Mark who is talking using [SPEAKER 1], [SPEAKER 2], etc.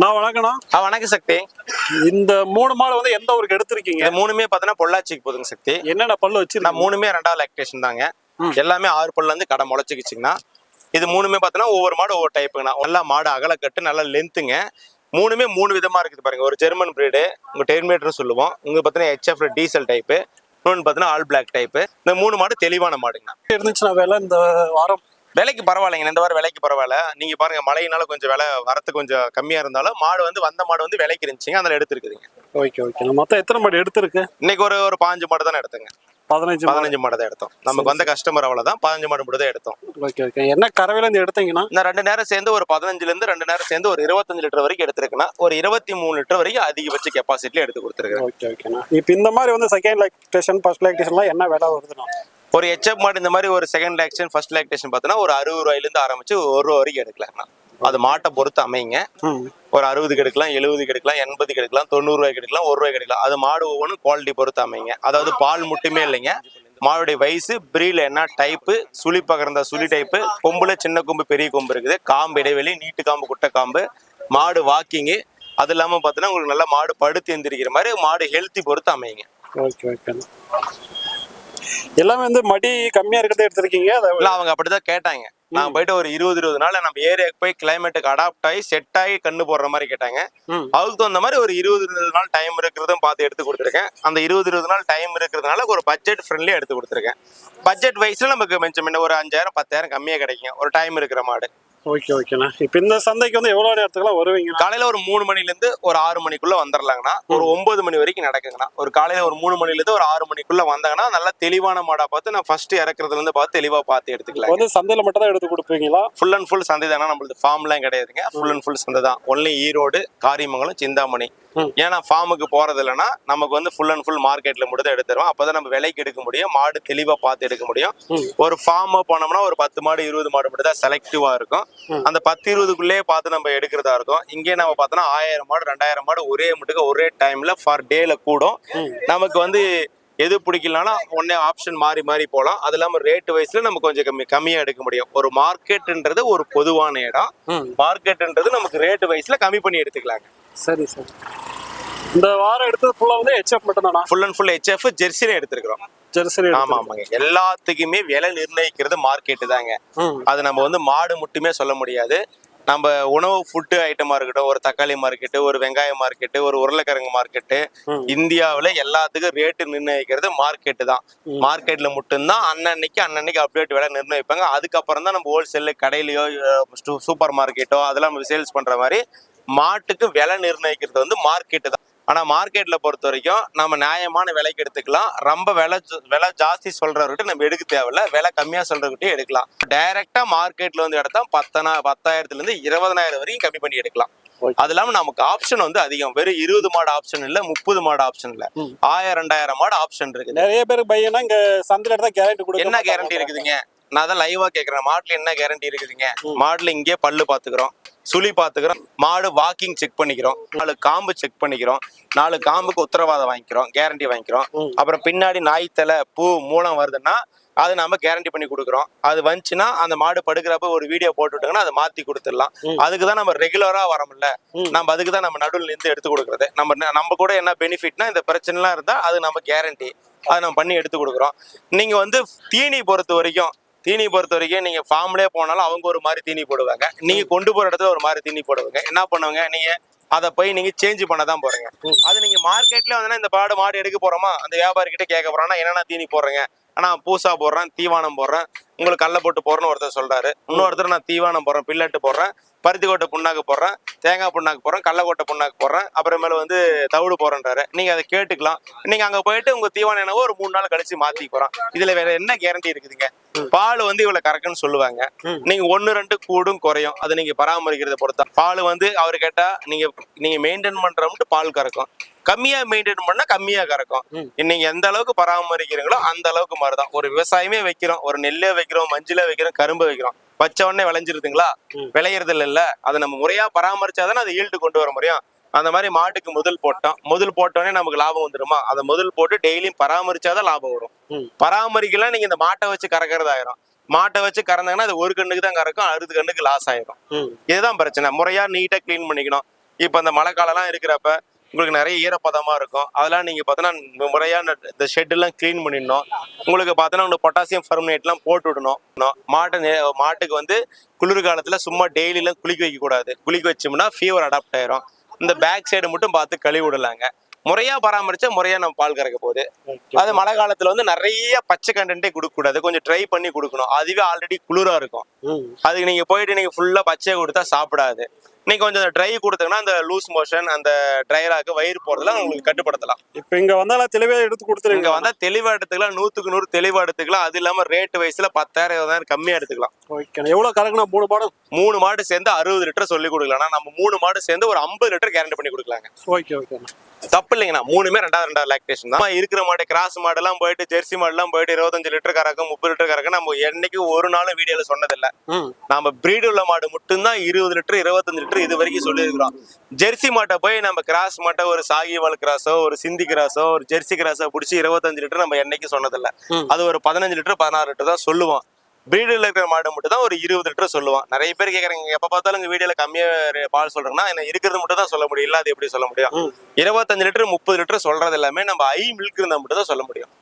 [SPEAKER 1] நான் வணக்கம்ண்ணா.
[SPEAKER 2] ஆ வணக்கம் சக்தி.
[SPEAKER 1] இந்த மூணு மாடு வந்து எந்த ஊருக்கு எடுத்திருக்கீங்க?
[SPEAKER 2] இது மூணுமே பார்த்தீங்கன்னா பொள்ளாச்சிக்கு போதுங்க சக்தி.
[SPEAKER 1] என்னென்ன பல்லு
[SPEAKER 2] நான்
[SPEAKER 1] வச்சிருக்கேன்
[SPEAKER 2] மூணுமே ரெண்டாவது லாக்டேஷன் தாங்க. எல்லாமே ஆறு பல்ல இருந்து கடை முளைச்சிக்கிச்சிங்கண்ணா. இது மூணுமே பார்த்தீங்கன்னா ஒவ்வொரு மாடு ஒவ்வொரு டைப்புங்கண்ணா நல்லா மாடு அகலக்கட்டு நல்லா லென்த்துங்க மூணுமே மூணு விதமா இருக்குது பாருங்க. ஒரு ஜெர்மன் பிரீடு உங்க டெர்மேட்டர் சொல்லுவோம். உங்க பார்த்தீங்கன்னா ஹெச்எஃப் டீசல் டைப்பு இன்னொன்று பார்த்தீங்கன்னா ஆல் பிளாக் டைப்பு இந்த மூணு மாடு தெளிவான மாடுங்கண்ணா.
[SPEAKER 1] இருந்துச்சுன்னா வேலை இந்த வாரம்
[SPEAKER 2] விலைக்கு பரவாயில்லைங்க. இந்த வாரம் விலைக்கு பரவாயில்ல. நீங்க பாருங்க மழையினால கொஞ்சம் விலை வரத்து கொஞ்சம் கம்மியா இருந்தாலும் மாடு வந்து வந்த மாடு வந்து விலைக்கு இருந்துச்சுங்க. அதில் எடுத்துருக்குதுங்க.
[SPEAKER 1] Okay okay. மொத்தம் எத்தனை மாடு எடுத்திருக்கு?
[SPEAKER 2] இன்னைக்கு ஒரு ஒரு பாஞ்சு மாடு தானே எடுத்தோங்க.
[SPEAKER 1] பதினஞ்சு
[SPEAKER 2] பதினஞ்சு மாடு தான் எடுத்தோம். நமக்கு வந்த கஸ்டமர் அவ்வளவுதான். பதினஞ்சு மாடு மட்டும் தான் எடுத்தோம்.
[SPEAKER 1] Okay okay. என்ன கறவையில இருந்து எடுத்தீங்கன்னா?
[SPEAKER 2] இந்த ரெண்டு நேரம் சேர்ந்து ஒரு பதினஞ்சுல இருந்து ரெண்டு நேரம் சேர்ந்து ஒரு இருபத்தஞ்சு லிட்டர் வரைக்கும் எடுத்திருக்குன்னா ஒரு இருபத்தி மூணு லிட்டர் வரைக்கும் அதிகபட்ச கெப்பாசிட்டில எடுத்து கொடுத்துருக்கேன்.
[SPEAKER 1] ஓகே ஓகேண்ணா இப்போ இந்த மாதிரி வந்து செகண்ட் லாக்டேஷன் ஃபர்ஸ்ட் லாக்டேஷன்லாம் என்ன விலை வருதுண்ணா
[SPEAKER 2] ஒரு ஹெச்எப் மாடு இந்த மாதிரி ஒரு செகண்ட் லாக்டேஷன் ஃபர்ஸ்ட் லாக்டேஷன் பார்த்தோன்னா ஒரு அறுபது ரூபாயில இருந்து ஆரம்பிச்சு ஒரு ரூபா வரைக்கும் எடுக்கலாம்ண்ணா அது மாட்டை பொறுத்து அமைங்க ஒரு அறுபதுக்கு எடுக்கலாம் எழுபதுக்கு எடுக்கலாம் எண்பதுக்கு எடுக்கலாம் தொண்ணூறு ரூபாய்க்கு எடுக்கலாம் ஒரு ரூபாய்க்கு எடுக்கலாம் அது மாடு ஒவ்வொன்றும் குவாலிட்டி பொறுத்து அமைங்க அதாவது பால் மட்டுமே இல்லைங்க. மாடுடைய வயசு பிரீல என்ன டைப்பு சுழி பகர்ந்த சுழி டைப்பு கொம்புல சின்ன கொம்பு பெரிய கொம்பு இருக்குது. காம்பு இடைவெளி நீட்டு காம்பு குட்டை காம்பு மாடு வாக்கிங்கு அது இல்லாமல் பார்த்தீங்கன்னா உங்களுக்கு நல்லா மாடு படுத்து எந்திரிக்கிற மாதிரி மாடு ஹெல்த்தி பொறுத்து அமைங்க
[SPEAKER 1] ஓகே ஓகேண்ணா எல்லாமே வந்து மடி கம்மியா இருக்கிறத எடுத்திருக்கீங்க?
[SPEAKER 2] இல்லை அவங்க அப்படிதான் கேட்டாங்க. நான் போயிட்டு ஒரு இருபது இருபது நாள் நம்ம ஏரியாவுக்கு போய் கிளைமேட்டுக்கு அடாப்ட் ஆகி செட் ஆகி கண்ணு போடுற மாதிரி கேட்டாங்க. அதுக்கு தகுந்த மாதிரி ஒரு இருபது இருபது நாள் டைம் இருக்கிறதும் பார்த்து எடுத்து கொடுத்துருக்கேன். அந்த இருபது இருபது நாள் டைம் இருக்கிறதுனால ஒரு பட்ஜெட் ஃப்ரெண்ட்லியாக எடுத்து கொடுத்துருக்கேன். பட்ஜெட் வைஸ்ல நமக்கு முன்ன ஒரு அஞ்சாயிரம் பத்தாயிரம் கம்மியாக கிடைக்கும். ஒரு டைம் இருக்கிற மாடு.
[SPEAKER 1] ஓகே ஓகேண்ணா இப்போ இந்த சந்தைக்கு வந்து எவ்வளோ நேரத்துக்குலாம் வருவீங்கண்ணா?
[SPEAKER 2] காலையில ஒரு மூணு மணில இருந்து ஒரு ஆறு மணிக்குள்ள வந்துடலாங்கண்ணா ஒரு ஒன்பது மணி வரைக்கும் நடக்குங்கண்ணா. ஒரு காலையில ஒரு மூணு மணில இருந்து ஒரு ஆறு மணிக்குள்ள வந்தாங்கன்னா நல்லா தெளிவான மாடா பார்த்து நான் ஃபர்ஸ்ட் இறக்குறதுல இருந்து பார்த்து தெளிவா பார்த்து எடுத்துக்கலாம்
[SPEAKER 1] வந்து சந்தையில மட்டும் தான் எடுத்து கொடுப்பீங்களா?
[SPEAKER 2] ஃபுல் அண்ட் ஃபுல் சந்தை தானே நம்மளுக்கு ஃபார்ம்லாம் கிடையாதுங்க. ஃபுல் அண்ட் ஃபுல் சந்தை தான். ஒன்லி ஈரோடு காரியமங்கலம் சிந்தாமணி. ஏன்னா ஃபார்முக்கு போறது இல்லைன்னா நமக்கு வந்து ஃபுல் அண்ட் ஃபுல் மார்க்கெட்ல மட்டும் தான் எடுத்துருவோம் அப்பதான் நம்ம விலைக்கு எடுக்க முடியும் மாடு தெளிவா பார்த்து எடுக்க முடியும். ஒரு ஃபார்ம் போனோம்னா ஒரு பத்து மாடு இருபது மாடு மட்டும் தான் செலக்டிவா இருக்கும். அந்த பத்து இருபதுக்குள்ளேயே பார்த்து நம்ம எடுக்கிறதா இருக்கும். இங்கே நம்ம பார்த்தோம்னா ஆயிரம் மாடு ரெண்டாயிரம் மாடு ஒரே முட்டுக்கு ஒரே டைம்ல ஃபார் டேல கூடும். நமக்கு வந்து எது பிடிக்கலனாலும் உடனே ஆப்ஷன் மாறி மாறி போகலாம். அது இல்லாமல் ரேட் வைஸ்ல நம்ம கொஞ்சம் கம்மி கம்மியாக எடுக்க முடியும். ஒரு மார்க்கெட்டுன்றது ஒரு பொதுவான இடம். மார்க்கெட்டுன்றது நமக்கு ரேட் வைஸ்ல கம்மி பண்ணி எடுத்துக்கலாங்க.
[SPEAKER 1] சரி சரி. இந்த வாரம் எடுத்தது ஃபுல்லாக வந்து ஹெச்எஃப் மட்டும் தானா
[SPEAKER 2] ஃபுல் அண்ட் ஃபுல் ஹெச்எஃப் ஜெர்சில எடுத்துருக்கிறோம். ஆமா ஆமாங்க. எல்லாத்துக்குமே விலை நிர்ணயிக்கிறது மார்க்கெட்டு தாங்க. அது நம்ம வந்து மாடு மட்டுமே சொல்ல முடியாது. நம்ம உணவு ஃபுட்டு ஐட்டமா இருக்கட்டும் ஒரு தக்காளி மார்க்கெட்டு ஒரு வெங்காய மார்க்கெட்டு ஒரு உருளைக்கிழங்கு மார்க்கெட்டு. இந்தியாவுல எல்லாத்துக்கும் ரேட்டு நிர்ணயிக்கிறது மார்க்கெட்டு தான். மார்க்கெட்ல மட்டும்தான் அன்னன்னைக்கு அன்னன்னைக்கு அப்டேட் விலை நிர்ணயிப்பாங்க. அதுக்கப்புறம் தான் நம்ம ஹோல்சேல் கடையிலயோ சூப்பர் மார்க்கெட்டோ அதெல்லாம் நம்ம சேல்ஸ் பண்ற மாதிரி மாட்டுக்கு விலை நிர்ணயிக்கிறது வந்து மார்க்கெட்டு தான். ஆனா மார்க்கெட்ல பொறுத்த வரைக்கும் நம்ம நியாயமான விலைக்கு எடுத்துக்கலாம். ரொம்ப விலை விலை ஜாஸ்தி சொல்றவர்கிட்ட நம்ம எடுக்க தேவையில்ல. விலை கம்மியா சொல்றவர்கிட்டயே எடுக்கலாம். டைரக்டா மார்க்கெட்ல வந்து எடுத்தா பத்தனா பத்தாயிரத்துல இருந்து இருபதனாயிரம் வரைக்கும் கம்மி பண்ணி எடுக்கலாம். அது இல்லாம நமக்கு ஆப்ஷன் வந்து அதிகம். வெறும் இருபது மாடு ஆப்ஷன் இல்ல முப்பது மாடு ஆப்ஷன் இல்ல. ஆயிரம் ரெண்டாயிரம் மாடு ஆப்ஷன் இருக்குது.
[SPEAKER 1] நிறைய பேருக்கு பையனா இங்க சந்தையில எடுத்தா கேரண்டி கொடுக்க
[SPEAKER 2] என்ன. கேரண்டி இருக்குதுங்க? நான் தான் லைவா கேக்குறேன். மாட்டுல என்ன கேரண்டி இருக்குதுங்க. மாடுல இங்கே பல்லு பாத்துக்கிறோம். சுழி பாத்துக்கிறோம். மாடு வாக்கிங் செக் பண்ணிக்கிறோம். நாலு காம்பு செக் பண்ணிக்கிறோம். நாலு காம்புக்கு உத்தரவாதம் வாங்கிக்கிறோம். கேரண்டி வாங்கிக்கிறோம். அப்புறம் பின்னாடி நாய் தலை பூ மூலம் வருதுன்னா அது நாம கேரண்டி பண்ணி கொடுக்குறோம். அது வந்துச்சுன்னா அந்த மாடு படுக்கிறப்ப ஒரு வீடியோ போட்டுவிட்டாங்கன்னா அதை மாத்தி கொடுத்துடலாம்.
[SPEAKER 1] ம்.
[SPEAKER 2] அதுக்கு தான் நம்ம ரெகுலரா வரோம்ல.
[SPEAKER 1] ம்.
[SPEAKER 2] நம்ம அதுக்கு தான் நம்ம நடுவில் இருந்து எடுத்து கொடுக்குறது. நம்ம நம்ம கூட என்ன பெனிஃபிட்னா இந்த பிரச்சனைலாம் இருந்தா அது நம்ம கேரண்டி அதை நம்ம பண்ணி எடுத்து கொடுக்குறோம். நீங்க வந்து தீனி பொறுத்த வரைக்கும் தீனி பொறுத்த வரைக்கும் நீங்க ஃபார்ம்லயே போனாலும் அவங்க ஒரு மாதிரி தீனி போடுவாங்க. நீங்க கொண்டு போற இடத்துல ஒரு மாதிரி தீனி போடுவாங்க. என்ன பண்ணுவாங்க? நீங்க அதை போய் நீங்க சேஞ்ச் பண்ண தான் போறீங்க.
[SPEAKER 1] ம்.
[SPEAKER 2] அது நீங்க மார்க்கெட்ல வந்து இந்த பாடு மாடு எடுக்க போறோமா? அந்த வியாபாரி கிட்ட கேட்க போறோம்னா என்னென்ன தீனி போடுறீங்க? ஆனா பூசா போடுறேன் தீவானம் போடுறேன். உங்களுக்கு கடல போட்டு போடுறேன்னு ஒருத்தர் சொல்றாரு. இன்னொருத்தர் நான் தீவானம் போடுறேன் பில்லட்டு போடுறேன் பருத்தி கொட்டை புண்ணாக்கு போடுறேன் தேங்காய் புண்ணாக்கு போடுறேன் கடலக்கொட்டை புண்ணாக்கு போடுறேன் அப்புறமேல வந்து தவிடு போடுறேன்றாரு. நீங்க அதை கேட்டுக்கலாம். நீங்க அங்க போயிட்டு உங்க தீவானம் என்னவோ ஒரு மூணு நாள் கழிச்சு மாத்தி போறான். இதுல வேற என்ன கேரண்டி இருக்குதுங்க? பால் வந்து இவ்வளவு கறக்குன்னு சொல்லுவாங்க. நீங்க ஒன்னு ரெண்டு கூடும் குறையும். அதை நீங்க பராமரிக்கிறத பொறுத்தா பால் வந்து அவர் கேட்டா நீங்க நீங்க மெயின்டைன் பண்றவங்க பால் கறக்கும். கம்மியா மெயின்டைன் பண்ணா கம்மியா கறக்கும். நீங்க எந்த அளவுக்கு பராமரிக்கிறீங்களோ அந்த அளவுக்கு மாதிரிதான் ஒரு விவசாயமே வைக்கிறோம் ஒரு நெல்லே வைக்கிறோம் மஞ்சளே வைக்கிறோம் கரும்பு வைக்கிறோம். வச்ச உடனே விளைஞ்சிருதுங்களா. விளையிறது இல்ல. அதை நம்ம முறையா பராமரிச்சாதானே அதை ஈல்டு கொண்டு வர முடியும். அந்த மாதிரி மாட்டுக்கு முதல் போட்டோம். முதல் போட்டோடனே நமக்கு லாபம் வந்துருமா? அதை முதல் போட்டு டெய்லியும் பராமரிச்சாதான் லாபம் வரும். பராமரிக்கலாம் நீங்க இந்த மாட்டை வச்சு கறக்கிறதாயிரும் மாட்டை வச்சு கறந்தாங்கன்னா அது ஒரு கண்ணுக்கு தான் கறக்கும் அறுபது கண்ணுக்கு லாஸ் ஆயிரும். இதுதான் பிரச்சனை. முறையா நீட்டா க்ளீன் பண்ணிக்கணும். இப்போ இந்த மழை காலம்லாம் இருக்கிறப்ப உங்களுக்கு நிறைய ஈரப்பதமா இருக்கும். அதெல்லாம் நீங்க பார்த்தோன்னா முறையா இந்த- ஷெட் எல்லாம் க்ளீன் பண்ணிடணும். உங்களுக்கு பார்த்தோன்னா உங்களுக்கு பொட்டாசியம் ஃபர்மினேட்லாம் போட்டு விடணும். மாட்டை மாட்டுக்கு வந்து குளிர் காலத்துல சும்மா டெய்லிலாம் குளிக்க வைக்க கூடாது. குளிக்க வச்சோம்னா ஃபீவர் அடாப்ட் ஆயிரும். இந்த பேக் சைடு மட்டும் பார்த்து கழுவி விடலாங்க. முறையா பராமரிச்சா முறையா நம்ம பால் கறக்க போகுது. அது மழை காலத்துல வந்து நிறைய பச்சை கண்டென்ட்டே கொடுக்க கூடாது. கொஞ்சம் ட்ரை பண்ணி கொடுக்கணும். அதுவே ஆல்ரெடி குளிரா இருக்கும். அதுக்கு நீங்க போயிட்டு நீங்க ஃபுல்லா பச்சையை கொடுத்தா சாப்பிடாது. நீங்க கொஞ்சம் ட்ரை கொடுத்தீங்கன்னா அந்த லூஸ் மோஷன் அந்த ட்ரையராக்கு வயிறு போறதெல்லாம் உங்களுக்கு கட்டுப்படுத்தலாம்.
[SPEAKER 1] இப்போ இங்க வந்தாலும் தெளிவா எடுத்து
[SPEAKER 2] இங்க
[SPEAKER 1] கொடுத்துருங்க
[SPEAKER 2] வந்தா தெளிவா எடுத்துக்கலாம் நூத்துக்கு நூறு தெளிவா எடுத்துக்கலாம். அது இல்லாம ரேட் வயசுல பத்தாயிரம் இருபதாயிரம் கம்மியா எடுத்துக்கலாம்.
[SPEAKER 1] ஓகே எவ்வளவு கறக்கணும் மூணு பாடம்
[SPEAKER 2] மூணு மாடு சேர்ந்து அறுபது லிட்டர் சொல்லி கொடுக்கலாம் நம்ம மூணு மாடு சேர்ந்து ஒரு ஐம்பது லிட்டர் கேரண்டி பண்ணி கொடுக்கலாங்க.
[SPEAKER 1] ஓகே ஓகே
[SPEAKER 2] தப்பு இல்லைங்கண்ணா மூணுமே ரெண்டாவது ரெண்டாவது லாக்டேஷன் தான். இருக்கிற மாடு கிராஸ் மாடெல்லாம் போயிட்டு ஜெர்சி மாடெல்லாம் போயிட்டு இருபத்தஞ்சு லிட்டர் கறக்கும் முப்பது லிட்டர் கறக்கும் நம்ம என்னைக்கு ஒரு நாளும் வீடியோல சொன்னதில்லை.
[SPEAKER 1] ம்.
[SPEAKER 2] நாம பிரீடு உள்ள மாடு மட்டும்தான் இருபது லிட்டர் இருபத்தஞ்சு லிட்டர் இது வரைக்கும் சொல்லியிருக்கிறோம். ஜெர்சி மாட்டை போய் நம்ம கிராஸ் மாட்டை ஒரு சாகிவால் கிராஸோ ஒரு சிந்தி கிராஸோ ஒரு ஜெர்சி கிராஸோ பிடிச்சி இருபத்தஞ்சு லிட்டர் நம்ம என்னைக்கு சொன்னதில்ல. அது ஒரு பதினஞ்சு லிட்டர் பதினாறு லிட்டர் தான் சொல்லுவோம். பிரீடில் இருக்கிற மாடு மட்டும் தான் ஒரு இருபது லிட்டர் சொல்லுவோம் நிறைய பேர் கேட்குறாங்க எப்போ பார்த்தாலும் உங்க வீடியோல கம்மியா ரே- பால் சொல்றேன்னா என்ன இருக்கிறது மட்டும் தான் சொல்ல முடியும். இல்ல அது எப்படி சொல்ல முடியும். இருபத்தஞ்சு லிட்டர் முப்பது லிட்டர் சொல்றது எல்லாமே நம்ம ஐ மில்க் இருந்தால் மட்டும் தான் சொல்ல முடியும்.